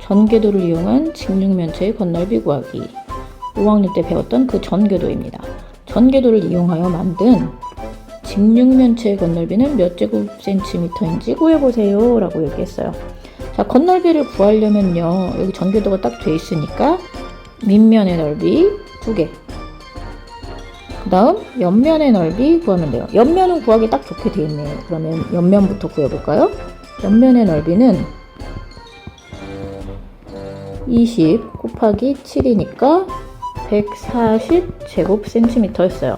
전궤도를 이용한 직육면체의 건널비 구하기. 5학년 때 배웠던 그 전궤도입니다. 전궤도를 이용하여 만든 직육면체의 건널비는 몇 제곱센티미터인지 구해보세요. 라고 얘기했어요. 자, 건널비를 구하려면요. 여기 전궤도가 딱 돼 있으니까 밑면의 넓이 두 개. 그 다음 옆면의 넓이 구하면 돼요. 옆면은 구하기 딱 좋게 돼 있네요. 그러면 옆면부터 구해볼까요? 옆면의 넓이는 20 곱하기 7이니까 140 제곱센티미터였어요.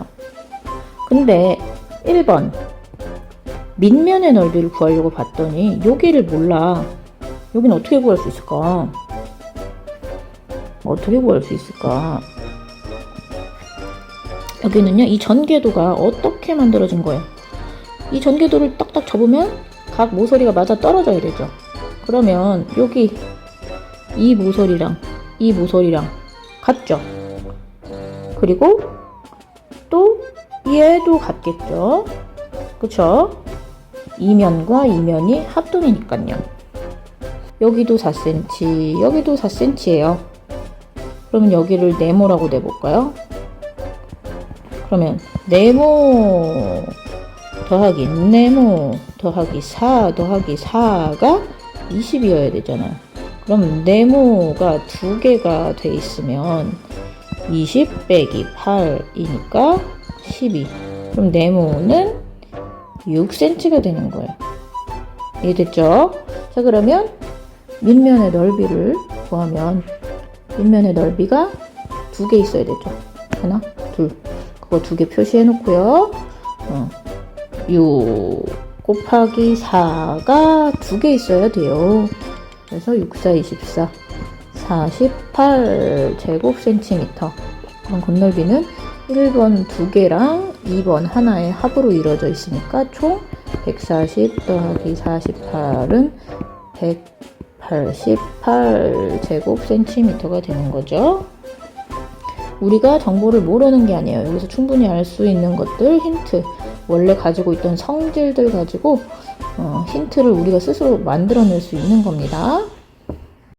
근데 1번 밑면의 넓이를 구하려고 봤더니 여기를 몰라. 여기는 어떻게 구할 수 있을까? 어떻게 구할 수 있을까? 여기는요, 이 전궤도가 어떻게 만들어진 거예요? 이 전궤도를 딱딱 접으면 각 모서리가 맞아 떨어져야 되죠. 그러면 여기 이 모서리랑 이 모서리랑 같죠. 그리고 또 얘도 같겠죠. 그쵸? 이면과 이면이 합동이니까요. 여기도 4cm, 여기도 4cm예요. 그러면 여기를 네모라고 내볼까요? 그러면 네모 더하기 네모 더하기 4 더하기 4가 20이어야 되잖아요. 그럼 네모가 두 개가 돼 있으면 20 빼기 8이니까 12. 그럼 네모는 6cm가 되는 거예요. 이해됐죠? 자, 그러면 밑면의 넓이를 구하면 밑면의 넓이가 두 개 있어야 되죠. 하나, 둘. 그거 두 개 표시해 놓고요. 어, 6 곱하기 4가 두 개 있어야 돼요. 그래서 6, 4, 24. 48 제곱센티미터. 그럼 건널비는 1번 두 개랑 2번 하나의 합으로 이루어져 있으니까 총 140 더하기 48은 188 제곱센티미터가 되는 거죠. 우리가 정보를 모르는 게 아니에요. 여기서 충분히 알 수 있는 것들, 힌트, 원래 가지고 있던 성질들 가지고 어, 힌트를 우리가 스스로 만들어낼 수 있는 겁니다.